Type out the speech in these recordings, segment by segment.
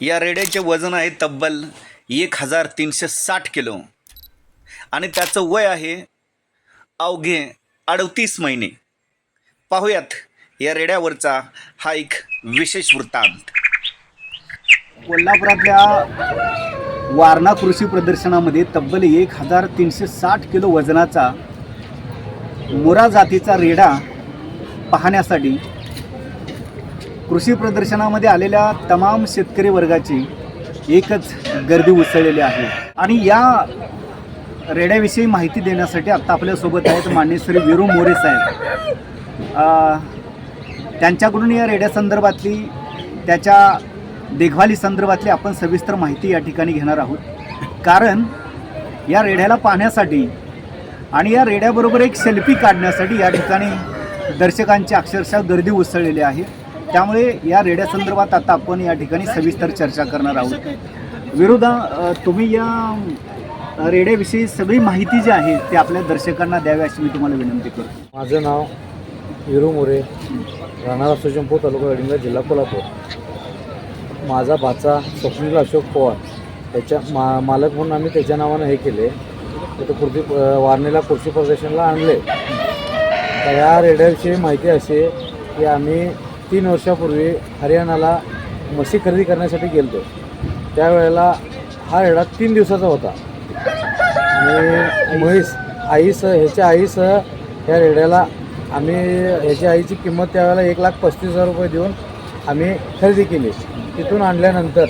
या रेड्याचे वजन आहे तब्बल एक हजार तीनशे साठ किलो. आणि त्याचं वय आहे अवघे अडतीस महिने. पाहूयात या रेड्यावरचा हा एक विशेष वृत्तांत. कोल्हापुरातल्या वारणा कृषी प्रदर्शनामध्ये तब्बल एक हजार तीनशे साठ किलो वजनाचा मुरा जातीचा रेडा पाहण्यासाठी कृषी प्रदर्शनामध्ये आलेल्या तमाम शेतकरी वर्गाची एकच गर्दी उसळलेली आहे. आणि या रेड्याविषयी माहिती देण्यासाठी आत्ता आपल्यासोबत आहेत मान्य श्री विरू मोरे साहेब. त्यांच्याकडून या रेड्यासंदर्भातली त्याच्या देखभाली संदर्भातली आपण सविस्तर माहिती या ठिकाणी घेणार आहोत. कारण या रेड्याला पाहण्यासाठी आणि या रेड्याबरोबर एक सेल्फी काढण्यासाठी या ठिकाणी दर्शकांची अक्षरशः गर्दी उसळलेली आहे. त्यामुळे या रेड्यासंदर्भात आता आपण या ठिकाणी सविस्तर चर्चा करणार आहोत. विरोधा तुम्ही या रेड्याविषयी सगळी माहिती जी आहे ती आपल्या दर्शकांना द्यावी अशी मी तुम्हाला विनंती करतो. माझं नाव विरू मोरे राहणार सुजनपूर तालुका अडिंगा जिल्हा कोल्हापूर. माझा भाचा स्वप्नील अशोक पवार त्याच्या मा मालक म्हणून आम्ही त्याच्या नावानं हे केले. तर कुर्ती वारणीला कुर्सी प्रदर्शनला आणले. तर या रेड्याविषयी माहिती अशी की आम्ही तीन वर्षापूर्वी हरियाणाला म्हशी खरेदी करण्यासाठी गेलतो. त्यावेळेला हा रेडा तीन दिवसाचा होता. आणि म्हैस आईसह ह्याच्या आईसह ह्या रेड्याला आम्ही ह्याच्या आईची किंमत त्यावेळेला एक लाख पस्तीस हजार रुपये देऊन आम्ही खरेदी केली. तिथून आणल्यानंतर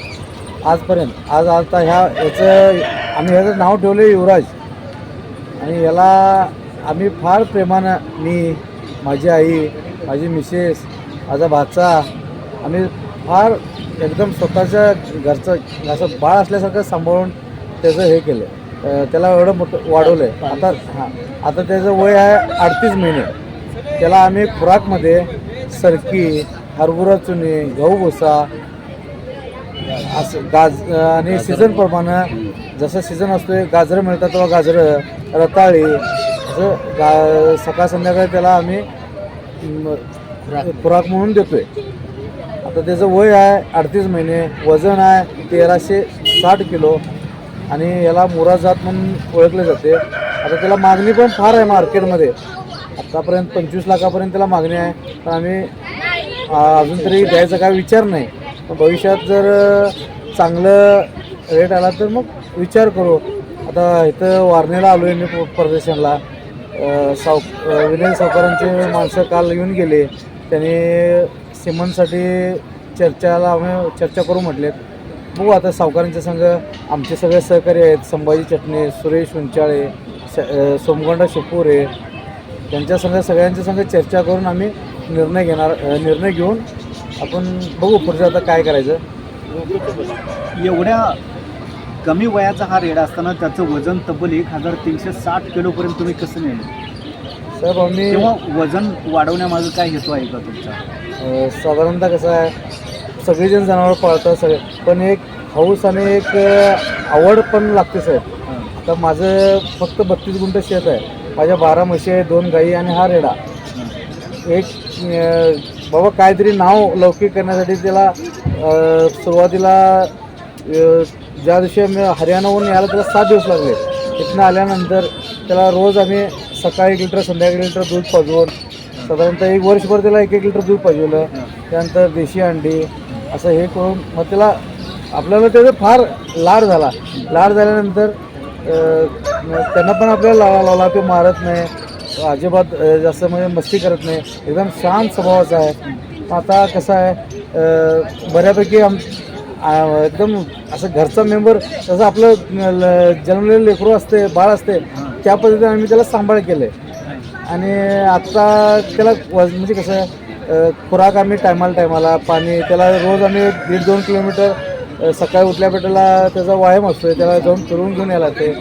आजपर्यंत आज आता ह्या याचं आम्ही ह्याचं नाव ठेवलं युवराज. आणि याला आम्ही फार प्रेमानं मी माझी आई माझी मिसेस माझा भाचा आम्ही फार एकदम स्वतःच्या घरचं असं बाळ असल्यासारखं सांभाळून त्याचं हे केलं. त्याला एवढं मोठं वाढवलं. आहे आता हां आता त्याचं वय आहे अडतीस महिने. त्याला आम्ही खुराकमध्ये सरकी हरभरा चुनी गहू भुसा असं गाज आणि सीझनप्रमाणे जसं सीझन असतोय गाजरं मिळतात तेव्हा गाजरं रताळी असं गा सकाळ संध्याकाळी त्याला आम्ही खुराक. म्हणून देतोय. आता त्याचं वय आहे अडतीस महिने वजन आहे तेराशे साठ किलो. आणि याला मुरा जात म्हणून ओळखले जाते. आता त्याला मागणी पण फार आहे मार्केटमध्ये. आत्तापर्यंत पंचवीस लाखापर्यंत त्याला मागणी आहे. पण आम्ही अजून तरी द्यायचा काय विचार नाही. पण भविष्यात जर चांगलं रेट आला तर मग विचार करू. आता इथं वारणीला आलो आहे मी प्रदर्शनला. साव विनय सावकारांचे माणसं काल येऊन गेले. त्यांनी सिमनसाठी चर्चाला आम्ही चर्चा करू म्हटलेत. बघू आता सावकारांच्या संघ आमचे सगळे सहकारी आहेत संभाजी चटणे सुरेश उंचाळे स अ, शिपूरे त्यांच्या संघ सगळ्यांच्या संघ चर्चा करून आम्ही निर्णय घेणार निर्णय घेऊन आपण बघू पुढचं आता काय करायचं. एवढ्या कमी वयाचा हा रेडा असताना त्याचं वजन तब्बल एक हजार तीनशे साठ किलोपर्यंत तुम्ही कसं नेलं? साहेब आम्ही किंवा वजन वाढवण्यामागं काय हेतू आहे का तुमचा? अ, साधारणतः कसं आहे सगळेजण जनावर पाळतात सगळे. पण एक हौस आणि एक अ, आवड पण लागते साहेब. आता माझं फक्त बत्तीस गुंठ शेत आहे. माझ्या बारा म्हशी आहे दोन गाई आणि हा रेडा. एक अ, बाबा काहीतरी नाव लौकिक करण्यासाठी त्याला अ, सुरुवातीला अ, ज्या दिवशी आम्ही हरियाणाहून यायला त्याला सात दिवस लागले. तिथनं आल्यानंतर त्याला रोज आम्ही सकाळी एक लिटर संध्याकाळी एक लिटर दूध पाजवून साधारणतः एक वर्षभर त्याला एक एक लिटर दूध पाजवलं. त्यानंतर देशी अंडी असं हे करून मग त्याला आपल्याला त्याचा फार लाड झाला. लाड झाल्यानंतर त्यांना पण आपल्याला लावा लावला तो मारत नाही. अजिबात जास्त म्हणजे मस्ती करत नाही. एकदम शांत स्वभावाचा आहे. आता कसं आहे बऱ्यापैकी आम एकदम असं घरचा मेंबर जसं आपलं जन्मलेलं लेकरू असते बाळ असते त्या पद्धतीने आम्ही त्याला सांभाळ केले आणि आत्ता त्याला वज म्हणजे कसं आहे, खुराक आम्ही टायमाला टायमाला पाणी त्याला रोज आम्ही दीड दोन किलोमीटर सकाळी उठल्या पेटाला त्याचा व्यायाम असतोय त्याला जाऊन फिरून घेऊन यायला ते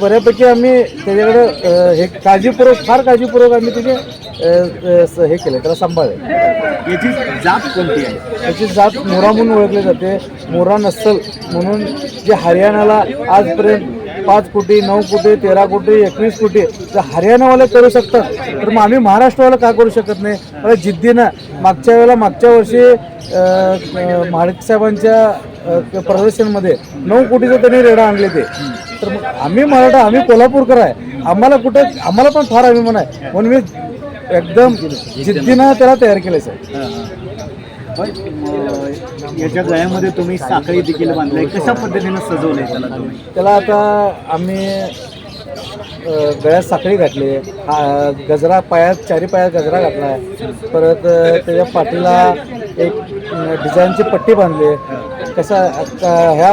बऱ्यापैकी आम्ही त्याच्याकडे हे काळजीपूर्वक फार काळजीपूर्वक आम्ही त्याचे हे केलं त्याला सांभाळले याची जात कोणती आहे? त्याची जात मोरा म्हणून ओळखली जाते मोरा नसल म्हणून जे हरियाणाला आजपर्यंत पाच कोटी नऊ कोटी तेरा कोटी एकवीस कोटी जर हरियाणावाले करू शकतात. तर मग आम्ही महाराष्ट्रवाला का करू शकत नाही? मला जिद्दीनं मागच्या वेळेला मागच्या वर्षी अं, प्रदर्शनमध्ये नऊ कोटीचं त्यांनी रेडा आणले ते. तर मग आम्ही मराठा आम्ही कोल्हापूरकर आहे. आम्हाला कुठं आम्हाला पण फार अभिमान आहे. म्हणून मी एकदम जिद्दीनं त्याला तयार केलं सर याच्या गळ्यामध्ये तुम्ही साखळी देखील बांधलाय कशा पद्धतीनं सजवलंय त्याला तुम्ही? त्याला आता आम्ही अ, गळ्यात साखळी घातली हा गजरा पायात चारी पायात गजरा घातला आहे. परत अ, त्याच्या पाठीला एक अ, डिझाईनची पट्टी बांधली कसा अ, ह्या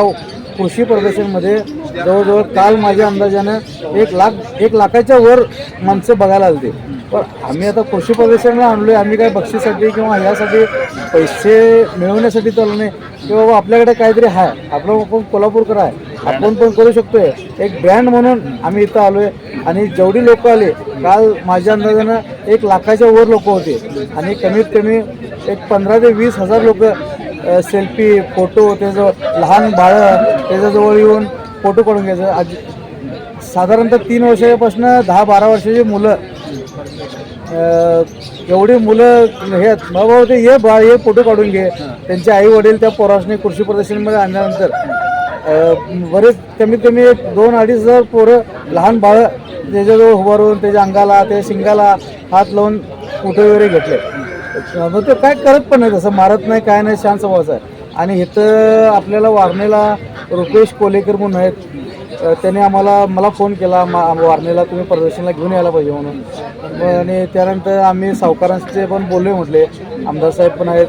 कृषी प्रदर्शनमध्ये जवळजवळ काल माझ्या अंदाजानं एक लाख एक लाखाच्या वर माणसं बघायला आलते. पण आम्ही आता कृषी प्रदर्शनाला आणलोय आम्ही काय बक्षीसाठी किंवा ह्यासाठी पैसे मिळवण्यासाठी चाललो नाही. की बाबा आपल्याकडे काहीतरी आहे आपलं आपण कोल्हापूरकर आहे आपण पण करू शकतोय. एक ब्रँड म्हणून आम्ही इथं आलोय. आणि जेवढी लोक आले काल माझ्या अंदाजानं एक लाखाच्या वर लोक होते. आणि कमीत कमी एक पंधरा ते वीस हजार लोक सेल्फी फोटो त्याचं लहान बाळं त्याच्याजवळ येऊन फोटो काढून घ्यायचं. आज साधारणतः तीन वर्षापासून दहा बारा वर्षाची मुलं. एवढी मुलं हे आहेत, बाबा ते ये बा हे फोटो काढून घे. त्यांचे आई वडील त्या पोरासने कृषी प्रदर्शनमध्ये आणल्यानंतर बरेच कमीत कमी एक दोन अडीच हजार पोरं लहान बाळं त्याच्याजवळ उभारून त्याच्या अंगाला त्याच्या शिंगाला हात लावून फोटो वगैरे घेतले. मग ते काय करत पण नाही तसं मारत नाही काय नाही शांत स्वभावाचा आहे आणि इथं आपल्याला वारणेला रुपेश कोलेकर म्हणून आहेत. अ, त्याने आम्हाला मला फोन केला मा वारणेला तुम्ही प्रदर्शनला घेऊन यायला पाहिजे म्हणून. मग आणि त्यानंतर आम्ही सावकारांचे पण बोलले म्हटले आमदार साहेब पण आहेत.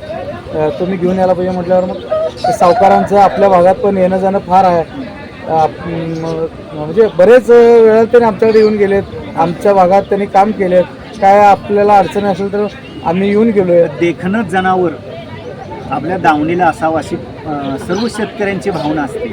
अ, तुम्ही घेऊन यायला पाहिजे म्हटल्यावर मग ते सावकारांचं आपल्या भागात पण येणं जाणं फार आहे. आप म्हणजे बरेच वेळा त्यांनी आमच्याकडे येऊन गेलेत. आमच्या भागात त्यांनी काम केलेत. काय आपल्याला अडचणी असेल तर आम्ही येऊन गेलोय. देखणं जनावर आपल्या दावणीला असावं अशी अं, सर्व शेतकऱ्यांची भावना असते.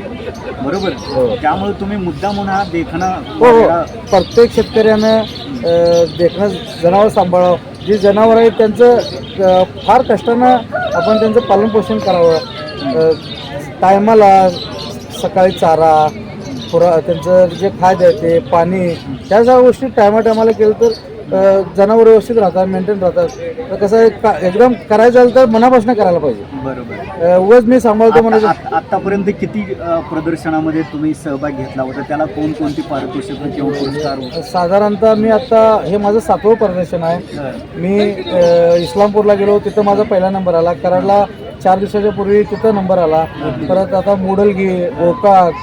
बरोबर? हो. त्यामुळे तुम्ही मुद्दा म्हणून हा देखणं हो हो. प्रत्येक शेतकऱ्यानं अ, देखणं जनावर सांभाळावं. जी जनावर आहेत त्यांचं अ, फार कष्टानं आपण त्यांचं पालनपोषण करावं. टायमाला सकाळी चारा पुरा त्यांचं जे खाद्य आहे ते पाणी ह्या सगळ्या गोष्टी टायमा टायमाला केलं तर जनावर व्यवस्थित राहतात मेंटेन राहतात. तर कसं आहे का एकदम करायचं झालं तर मनापासून करायला पाहिजे. बरोबर. अ, उगाच मी सांभाळतो म्हणजे आता- आतापर्यंत किती अं, प्रदर्शनामध्ये तुम्ही सहभाग घेतला होता? त्याला कोणकोणती पारितोषिकं किंवा पुरस्कार साधारणतः मी आता हे माझं सातवं प्रदर्शन आहे. मी अ, इस्लामपूरला गेलो तिथं माझा पहिला नंबर आला. कराडला चार दिवसाच्या पूर्वी तिथं नंबर आला. परत आता मुडलगी गोकाक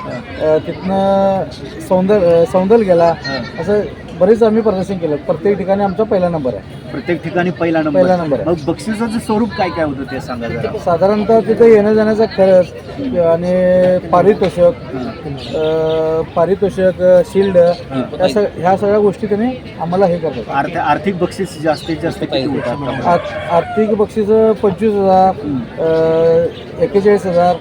अ, तिथनं सौंदर अ, सौंदल गेला. असं बरेच आम्ही प्रदर्शन केलं. प्रत्येक ठिकाणी आमचा पहिला नंबर आहे. प्रत्येक ठिकाणी पहिला नंबर. पहिला नंबर आहे. मग बक्षिसाचं स्वरूप काय काय होतं ते सांगा जरा. साधारणतः तिथं येण्या जाण्याचा खर्च आणि पारितोषक अ, पारितोषक शिल्ड या सग ह्या सगळ्या गोष्टी त्यांनी आम्हाला हे करतात. आर्थ आर्थिक बक्षीस जास्तीत जास्त किती होतं आतापर्यंत? आर्थ- आर्थिक बक्षीस पंचवीस हजार एक्केचाळीस हजार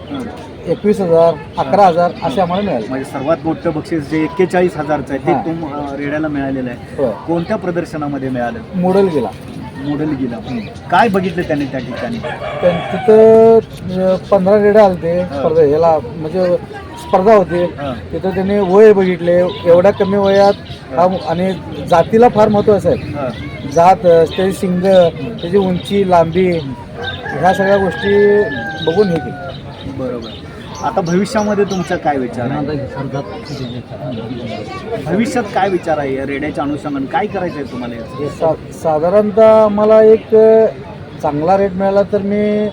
एकवीस हजार अकरा हजार असे आम्हाला मिळाले. म्हणजे सर्वात मोठं बक्षीस जे एक्केचाळीस हजारचं आहे ते हां. तुम रेड्याला मिळालेलं आहे. होय. कोणत्या प्रदर्शनामध्ये मिळालं? मोडल गेला. मोडल गेला. काय बघितलं त्याने त्या ठिकाणी? तिथं पंधरा रेडे आलते. स्पर्धा ह्याला म्हणजे स्पर्धा होती. हां. तिथं त्यांनी वय बघितले. एवढ्या कमी वयात हा. आणि जातीला फार महत्त्वाचं आहे. हां. जात त्याची शिंग त्याची उंची लांबी ह्या सगळ्या गोष्टी बघून हे केली. बरोबर. आता भविष्यामध्ये तुमचा काय विचार आहे? भविष्यात काय विचार आहे या रेड्याच्या अनुषंगाने? काय करायचं आहे तुम्हाला सा साधारणतः मला एक चांगला रेट मिळाला तर मी.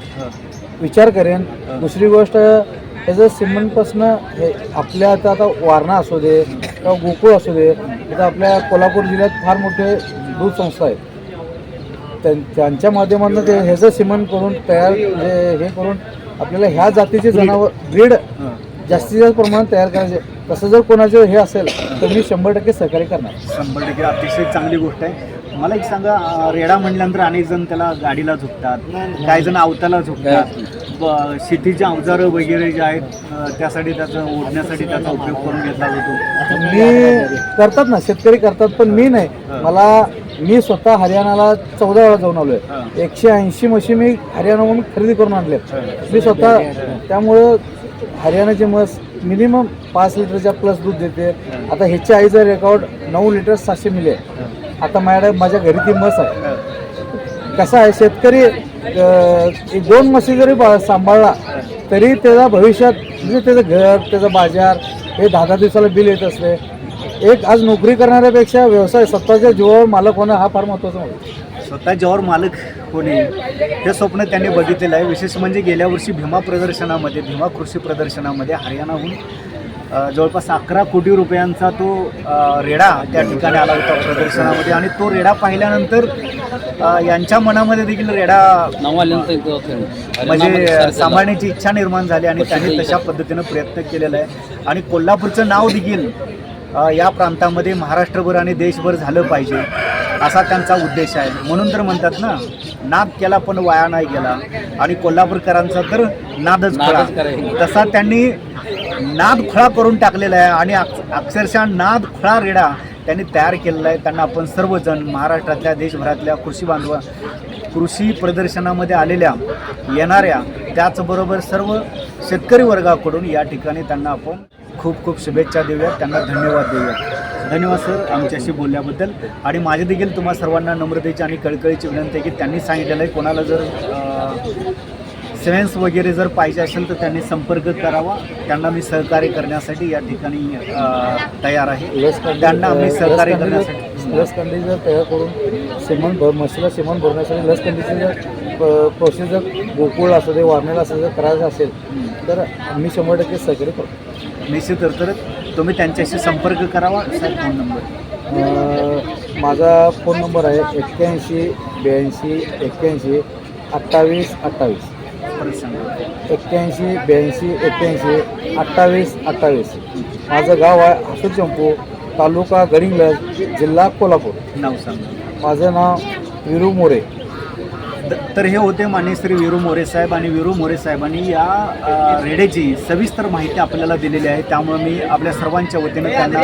विचार करेन. दुसरी गोष्ट त्याचं सिमेंटपासनं हे आपल्या आता आता वारणा असू दे किंवा गोकुळ असू दे इथं आपल्या कोल्हापूर जिल्ह्यात फार मोठे दूध संस्था आहेत. त्यां- त्यांच्या माध्यमातून ते ह्याचं सिमेंट करून तयार म्हणजे हे करून आपल्याला ह्या जातीचे जनावर ब्रीड. जास्तीत जास्त प्रमाणात तयार करायचे. तसं जर कोणाचं हे असेल तर मी शंभर टक्के सहकार्य करणार. शंभर टक्के अतिशय चांगली गोष्ट आहे. मला एक सांगा रेडा म्हणल्यानंतर अनेक जण त्याला गाडीला झुकतात काही जण अवताला झुकतात. शेतीचे अवजारं वगैरे जे आहेत त्यासाठी त्याचं ओढण्यासाठी त्याचा उपयोग करून घेतला जातो. मी करतात ना शेतकरी करतात पण मी नाही. मला मी स्वतः हरियाणाला चौदा वेळा जाऊन आलोय. हा. एकशे ऐंशी म्हशी मी हरियाणाहून खरेदी करून आणल्यात. हा. मी स्वतः त्यामुळं हरियाणाची म्हस मिनिमम पाच लिटरच्या प्लस दूध देते. आता ह्याच्या आईचं रेकॉर्ड नऊ लिटर सातशे मिली आहे. आता माझ्याकडे माझ्या घरी ती म्हस आहे. कसा आहे? शेतकरी एक दोन म्हशी जरी बा- सांभाळला तरी त्याचा भविष्यात म्हणजे त्याचं घर त्याचं बाजार हे दहा दहा दिवसाला बिल येत असते एक आज नोकरी करणाऱ्यापेक्षा व्यवसाय स्वतःच्या जीवावर मालक होणं हा फार महत्त्वाचा होतो जीवावर मालक होणे हे स्वप्न त्यांनी बघितलेलं आहे. विशेष म्हणजे गेल्या वर्षी भीमा प्रदर्शनामध्ये भीमा कृषी प्रदर्शनामध्ये हरियाणाहून जवळपास अकरा कोटी रुपयांचा तो रेडा त्या ठिकाणी आला होता प्रदर्शनामध्ये. आणि तो रेडा पाहिल्यानंतर यांच्या मनामध्ये देखील रेडा म्हणजे सांभाळण्याची इच्छा निर्माण झाली आणि त्यांनी तशा पद्धतीनं प्रयत्न केलेला आहे. आणि कोल्हापूरचं नाव देखील या प्रांतामध्ये महाराष्ट्रभर आणि देशभर झालं पाहिजे असा त्यांचा उद्देश आहे. म्हणून तर म्हणतात ना नाद केला पण वाया नाही गेला. आणि कोल्हापूरकरांचा तर नादच खरा. तसा त्यांनी नाद खुळा करून टाकलेला आहे आणि अक्ष- अक्षरशः नाद खुळा रेडा त्यांनी तयार केलेलं आहे. त्यांना आपण सर्वजण महाराष्ट्रातल्या देशभरातल्या कृषी बांधवा कृषी प्रदर्शनामध्ये आलेल्या येणाऱ्या त्याचबरोबर सर्व शेतकरी वर्गाकडून या ठिकाणी त्यांना आपण खूप खूप शुभेच्छा देऊयात. त्यांना धन्यवाद देऊयात. धन्यवाद सर आमच्याशी बोलल्याबद्दल. आणि माझे देखील तुम्हा सर्वांना नम्रतेची आणि कळकळीची विनंती आहे की त्यांनी सांगितलेलं आहे. कोणाला जर सेव्हन्स वगैरे जर पाहिजे असेल तर त्यांनी संपर्क करावा. त्यांना मी सहकार्य करण्यासाठी या ठिकाणी तयार आहे. त्यांना आम्ही सहकार्य करण्यासाठी. लस जर तयार करून सिमन भर म्हशीला सिमन भरण्यासाठी लस कंडीची जर प्रोसेस जर गोकुळ असू दे वारनेला असं जर करायचं असेल तर आम्ही शंभर टक्के सहकार्य करतो. निश्चित तर तुम्ही त्यांच्याशी संपर्क करावा. साहेब फोन नंबर माझा फोन नंबर आहे एक्क्याऐंशी ब्याऐंशी एक्क्याऐंशी अठ्ठावीस अठ्ठावीस. परत सांगा एक्क्याऐंशी ब्याऐंशी एक्क्याऐंशी अठ्ठावीस अठ्ठावीस. माझं गाव आहे हसूर चंपू तालुका गडिंग्लज जिल्हा कोल्हापूर. नाव सांगा. माझं नाव विरू मोरे. द- तर हे होते मान्य श्री वीरू मोरे साहेब आणि वीरू मोरे साहेबांनी या अ, रेड्याची सविस्तर माहिती आपल्याला दिलेली आहे. त्यामुळे मी आपल्या सर्वांच्या वतीनं त्यांना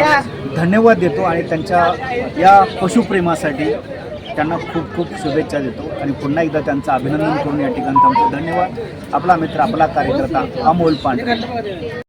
धन्यवाद देतो आणि त्यांच्या या पशुप्रेमासाठी त्यांना खूप खूप शुभेच्छा देतो आणि पुन्हा एकदा त्यांचं अभिनंदन करून या ठिकाणी थांबतो. धन्यवाद. आपला मित्र आपला कार्यकर्ता अमोल पांडे.